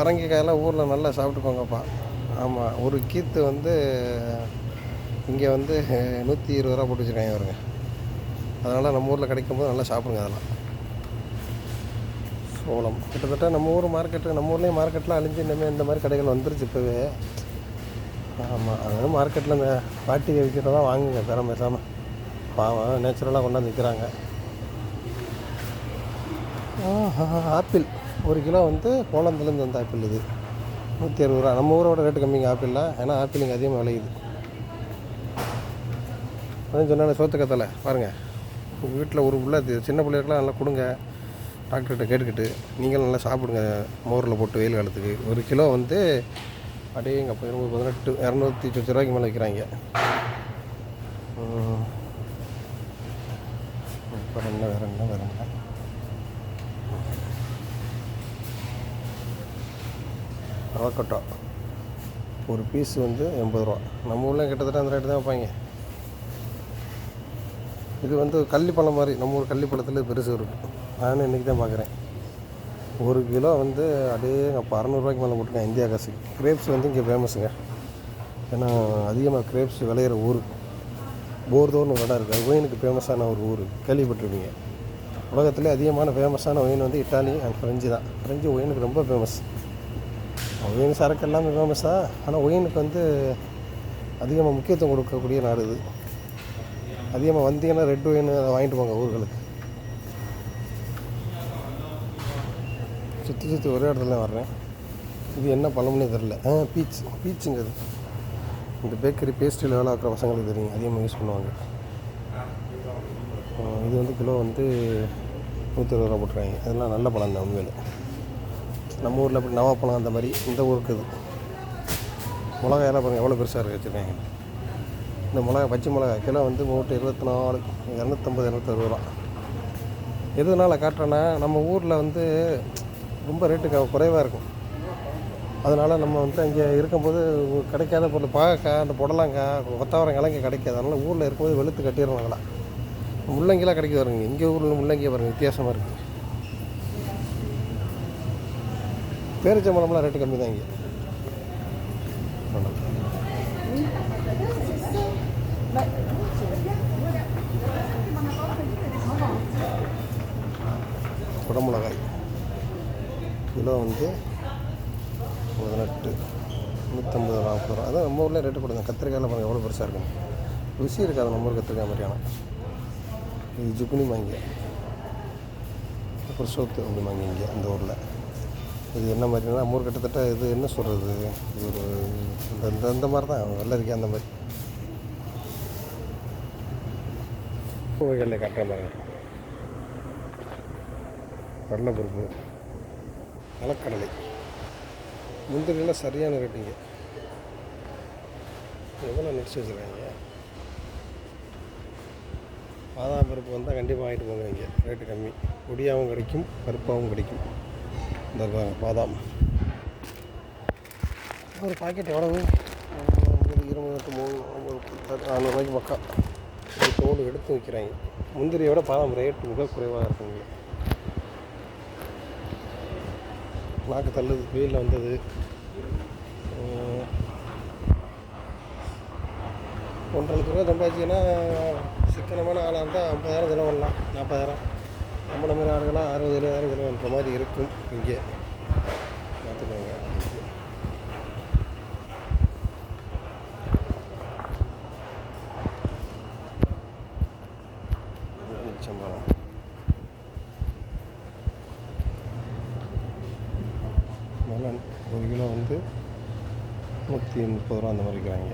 பரங்கிக்காயெல்லாம் ஊரில் நல்லா சாப்பிட்டுக்கோங்கப்பா. ஆமாம் ஒரு கீத்து வந்து இங்கே வந்து நூற்றி இருபது ரூபா போட்டு வச்சுருக்காங்க வருங்க அதனால் நம்ம ஊரில் கிடைக்கும் போது நல்லா சாப்பிடுங்க அதெல்லாம். சோளம். கிட்டத்தட்ட நம்ம ஊர் மார்க்கெட்டு நம்ம ஊர்லேயும் மார்க்கெட்டில் அழிஞ்சு இனிமேல் இந்த மாதிரி கடைகள் வந்துருச்சு இப்போவே. ஆமாம் அதனால மார்க்கெட்டில் இந்த பாட்டிகை விற்கிறதா வாங்குங்க தரம் பேசாமல் பாவம் நேச்சுரலாக கொண்டாந்து விற்கிறாங்க ஆப்பிள். ஒரு கிலோ வந்து போலந்துலேருந்து வந்த ஆப்பிள் இது. நூற்றி அறுபது ரூபா. நம்ம ஊரோட ரேட்டு கம்மிங்க ஆப்பிள் ஏன்னா ஆப்பிள் இங்கே அதிகமாக விளையுது. அதான் சொன்னாங்க சோத்துக்கத்தலை. பாருங்கள் உங்கள் வீட்டில் ஒரு உள்ள சின்ன பிள்ளைகளுக்குலாம் நல்லா கொடுங்க. டாக்டர்கிட்ட கேட்டுக்கிட்டு நீங்களும் நல்லா சாப்பிடுங்க. மோரில் போட்டு வெயில் காலத்துக்கு. ஒரு கிலோ வந்து அப்படியே இங்கே இருபது பதினெட்டு இரநூத்தி சொச்சு ரூபாய்க்கு மேலே விற்கிறாங்க அப்புறம் என்ன வேறு என்ன வேறு என்ன? அவக்கட்டோ ஒரு பீஸ் வந்து எண்பது ரூபா. நம்ம ஊரில் கிட்டத்தட்ட அந்த ரேட்டு தான் வைப்பாங்க. இது வந்து கள்ளிப்பழம் மாதிரி நம்ம ஊர் கள்ளிப்பழத்தில் பெருசு இருக்கும் நானும் இன்றைக்கி தான் பார்க்குறேன் ஒரு கிலோ வந்து அப்படியே அப்போ அறநூறுவாய்க்கு மேலே போட்டுருக்கேன் இந்தியா காசு. கிரேப்ஸ் வந்து இங்கே ஃபேமஸுங்க ஏன்னா அதிகமாக கிரேப்ஸ் விளையிற ஊர். போர்தோர்னு ஒரு இடம் இருக்குது அது ஒயினுக்கு ஃபேமஸான ஒரு ஊர். கேள்விப்பட்டிருப்பீங்க. உலகத்துலேயே அதிகமான ஃபேமஸான ஒயின் வந்து இட்டாலி அண்ட் ஃப்ரெஞ்சு தான். ஃப்ரெஞ்சு ஒயினுக்கு ரொம்ப ஃபேமஸ் ஒயின் சரக்கு எல்லாமே ஃபேமஸ் தான் ஆனால் ஒயினுக்கு வந்து அதிகமாக முக்கியத்துவம் கொடுக்கக்கூடிய நாடு இது. அதிகமாக வந்தீங்கன்னா ரெட் ஒயின் அதை வாங்கிட்டு போங்க ஊர்களுக்கு. சுற்றி சுற்றி ஒரே இடத்துல தான் வர்றேன். இது என்ன பழம்னே தெரில ஆ பீச் பீச்சுங்கிறது இந்த பேக்கரி பேஸ்ட்ரியில் வேலை வைக்கிற பசங்களுக்கு தெரியும். அதிகமாக யூஸ் பண்ணுவாங்க. இது வந்து கிலோ வந்து நூற்றி இருபது ரூபா போட்டுருக்காங்க அதெல்லாம் நல்ல பழம் தான் உண்மையில். நம்ம ஊரில் அப்படி நவாப்பழம் அந்த மாதிரி இந்த ஊருக்கு இது. மிளகாயெல்லாம் பாருங்கள் எவ்வளோ பெருசாக இருக்குது வச்சுருக்காங்க இந்த மிளகா பச்சை மிளகா கிலோ வந்து மூட்டை இருபத்தி நாலு இரநூத்தம்பது இரநூத்தறுபது ரூபா. எதனால் காட்டுறேன்னா நம்ம ஊரில் வந்து ரொம்ப ரேட்டு குறைவாக இருக்கும். அதனால் நம்ம வந்து அங்கே இருக்கும்போது கிடைக்காத பொருள் பாகக்காய் அந்த புடலங்காய் கொத்தவரங்காய்லாம் இங்கே கிடைக்காது. அதனால் ஊரில் இருக்கும்போது வெளுத்து கட்டிடுறாங்களா. முள்ளங்கிலாம் கிடைக்க பாருங்க எங்கள் ஊரில் முள்ளங்கியை பாருங்கள் வித்தியாசமாக இருக்குது பேரிச்சம்பழம்லாம் ரேட்டு கம்மி தான் இங்கே. குடமிளகாய். கிலோ வந்து பதினெட்டு நூற்றம்பது நாற்பது ரூபா. அதான் நம்ம ஊரில் ரேட்டு கொடுங்க கத்திரிக்காயில் பாருங்கள் எவ்வளோ பெருசாக இருக்கும். ருசி இருக்காது நம்ம ஊர் கத்திரிக்காய் மாதிரியான. இது ஜுக்குனி மாங்க. அப்புறம் சோத்து அப்படி வாங்கி இங்கே அந்த ஊரில். இது என்ன மாதிரினா நம்ம கிட்டத்தட்ட இது என்ன சொல்கிறது இது ஒரு இந்த இந்த இந்த மாதிரி தான் வெள்ளரிக்கை அந்த மாதிரி. கோவைகளில் கரெக்டாக மாதிரி கடலைப்பருப்பு நிலக்கடலை. முந்திரிலாம் சரியான ரேட்டிங்க. எவ்வளோ நடிச்சு வச்சுருக்காங்க? பாதாம் பருப்பு வந்தால் கண்டிப்பாக வாங்கிட்டு போங்க இங்கே. ரேட்டு கம்மி. பொடியாகவும் கிடைக்கும் பருப்பாகவும் கிடைக்கும். இந்த பாதாம். ஒரு பாக்கெட் எவ்வளவு ஒரு மூணு ஒரு நானூறுரூவாய்க்கு பக்கம் ஒரு தோல் எடுத்து விற்கிறாங்க முந்திரியோட பாதாம் ரேட் மிக குறைவாக இருக்குங்க. நாக்கு தள்ளுது வெயிலில் வந்தது. ஒன்றரை லட்ச ரூபா சம்பாதிச்சிங்கன்னா சிக்கனமான ஆளாக இருந்தால் ஐம்பதாயிரம் செலவு பண்ணலாம். நாற்பதாயிரம் நம்மள மாதிரி ஆளுகளாக அறுபது எழுபதாயிரம் செலவு மாதிரி இருக்கும் இங்கே. பார்த்துக்கோங்க. சம்பளம் மலன் ஒரு கிலோ வந்து நூற்றி முப்பது ரூபா அந்த மாதிரி இருக்கிறாங்க